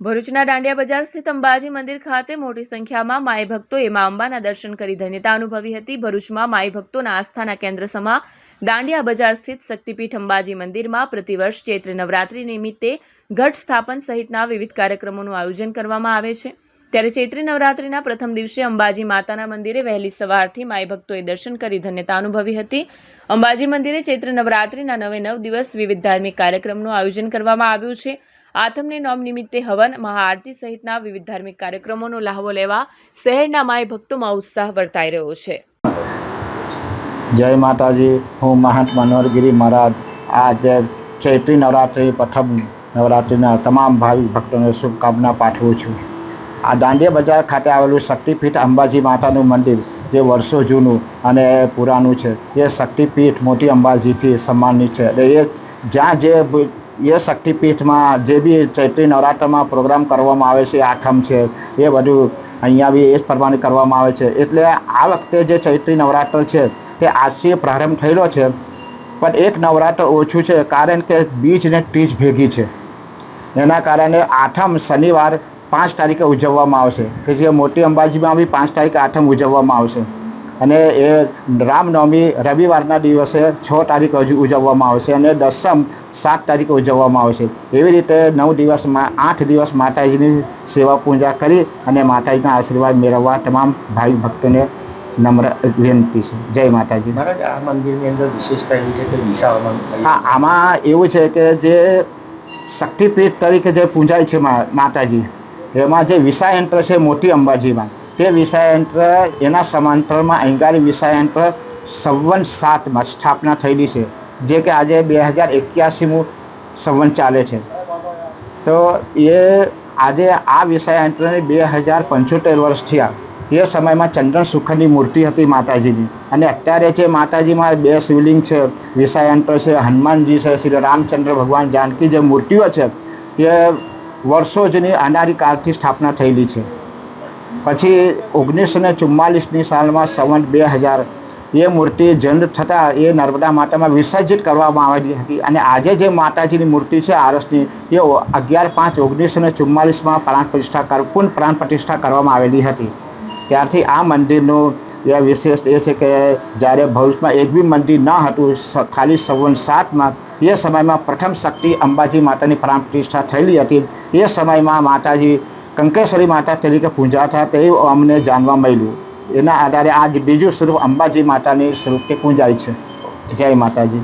ભરૂચના દાંડિયા બજાર સ્થિત અંબાજી મંદિર ખાતે મોટી સંખ્યામાં માય ભક્તોએ મા અંબાના દર્શન કરી ધન્યતા અનુભવી હતી. ભરૂચમાં માય ભક્તોના આસ્થાના કેન્દ્ર સમા દાંડિયા બજાર સ્થિત શક્તિપીઠ અંબાજી મંદિરમાં પ્રતિવર્ષ ચૈત્ર નવરાત્રિ નિમિત્તે ઘટ સ્થાપન સહિતના વિવિધ કાર્યક્રમોનું આયોજન કરવામાં આવે છે. ત્યારે ચૈત્ર નવરાત્રિના પ્રથમ દિવસે અંબાજી માતાના મંદિરે વહેલી સવારથી માય ભક્તોએ દર્શન કરી ધન્યતા અનુભવી હતી. અંબાજી મંદિરે ચૈત્ર નવરાત્રિના નવે નવ દિવસ વિવિધ ધાર્મિક કાર્યક્રમનું આયોજન કરવામાં આવ્યું છે. આથમને નોમ નિમિત્તે હવન, મહાઆરતી સહિતના વિવિધ ધાર્મિક કાર્યક્રમોનો લાહવો લેવા શહેરના માય ભક્તોમાં ઉત્સાહ વર્તાઈ રહ્યો છે. જય માતાજી, હું મહંત મનોહરગીરી મહારાજ. આજે ચૈત્રી નવરાત્રિ, પ્રથમ નવરાત્રિના તમામ ભાવિ ભક્તોને શુભકામના પાઠવું છું. આ દાંડિયા બજાર ખાતે આવેલું શક્તિપીઠ અંબાજી માતાનું મંદિર, જે વર્ષો જૂનું અને પુરાનું છે. એ શક્તિપીઠ મોટી અંબાજીથી સન્માનિત છે. એટલે એ જ્યાં જે એ શક્તિપીઠમાં જે બી ચૈત્રી નવરાત્રમાં પ્રોગ્રામ કરવામાં આવે છે, આઠમ છે, એ બધું અહીંયા બી એ જ પ્રમાણે કરવામાં આવે છે. એટલે આ વખતે જે ચૈત્રી નવરાત્ર છે તે આજથી પ્રારંભ થયેલો છે. પણ એક નવરાત્ર ઓછું છે, કારણ કે બીજ ને ત્રીજ ભેગી છે. એના કારણે આઠમ શનિવાર પાંચ તારીખે ઉજવવામાં આવશે. કે જે મોટી અંબાજીમાં બી પાંચ તારીખે આઠમ ઉજવવામાં આવશે. અને એ રામનવમી રવિવારના દિવસે છ તારીખ હજુ ઉજવવામાં આવશે અને દસમ સાત તારીખે ઉજવવામાં આવશે એવી રીતે નવ દિવસમાં આઠ દિવસ માતાજીની સેવા પૂજા કરી અને માતાજીના આશીર્વાદ મેળવવા તમામ ભાઈ ભક્તોને નમ્ર વિનંતી છે. જય માતાજી. મહારાજ આ મંદિરની અંદર વિશેષતા એવી છે કે વિસાવમાં હા આમાં એવું છે કે જે શક્તિપીઠ તરીકે જે પૂજાય છે માતાજી એમાં જે વિષાયંત્ર છે મોટી અંબાજીમાં. તે વિષાયંત્ર, એના સમાંતરમાં અંગારી વિષાયંત્ર સવન સાતમાં સ્થાપના થયેલી છે, જે કે આજે બે હજાર એક્યાસીમું સંવન ચાલે છે. તો એ આજે આ વિષયાંતરને બે હજાર પંચોતેર વર્ષ થયા. એ સમયમાં ચંદન સુખની મૂર્તિ હતી માતાજીની. અને અત્યારે જે માતાજીમાં બે શિવલિંગ છે, વિષયાંત્ર છે, હનુમાનજી છે, શ્રી રામચંદ્ર ભગવાન જાનકી જે મૂર્તિઓ છે, એ વર્ષો જૂની અનારી કાળથી સ્થાપના થયેલી છે. પછી ઓગણીસો ચુમ્માલીસની સાલમાં સવન બે હજાર. એ મૂર્તિ જન્મ થતાં એ નર્મદા માતામાં વિસર્જિત કરવામાં આવેલી હતી અને આજે જે માતાજીની મૂર્તિ છે આરસની, એ અગિયાર પાંચ ઓગણીસો ચુમ્માલીસમાં પ્રાણ પ્રતિષ્ઠા કર પ્રાણ પ્રતિષ્ઠા કરવામાં આવેલી હતી. ત્યારથી આ મંદિરનું એ વિશેષ એ છે કે જ્યારે ભવિષ્યમાં એક બી મંદિર ન હતું ખાલી સવન સાતમાં, એ સમયમાં પ્રથમ શક્તિ અંબાજી માતાની પ્રાણ પ્રતિષ્ઠા થયેલી હતી. એ સમયમાં માતાજી કંકેશ્વરી માતા તરીકે પૂંજાતા તે અમને જાણવા મળ્યું. એના આધારે આજ બીજું સ્વરૂપ અંબાજી માતાની સ્વરૂપે પૂંજાય છે. જય માતાજી.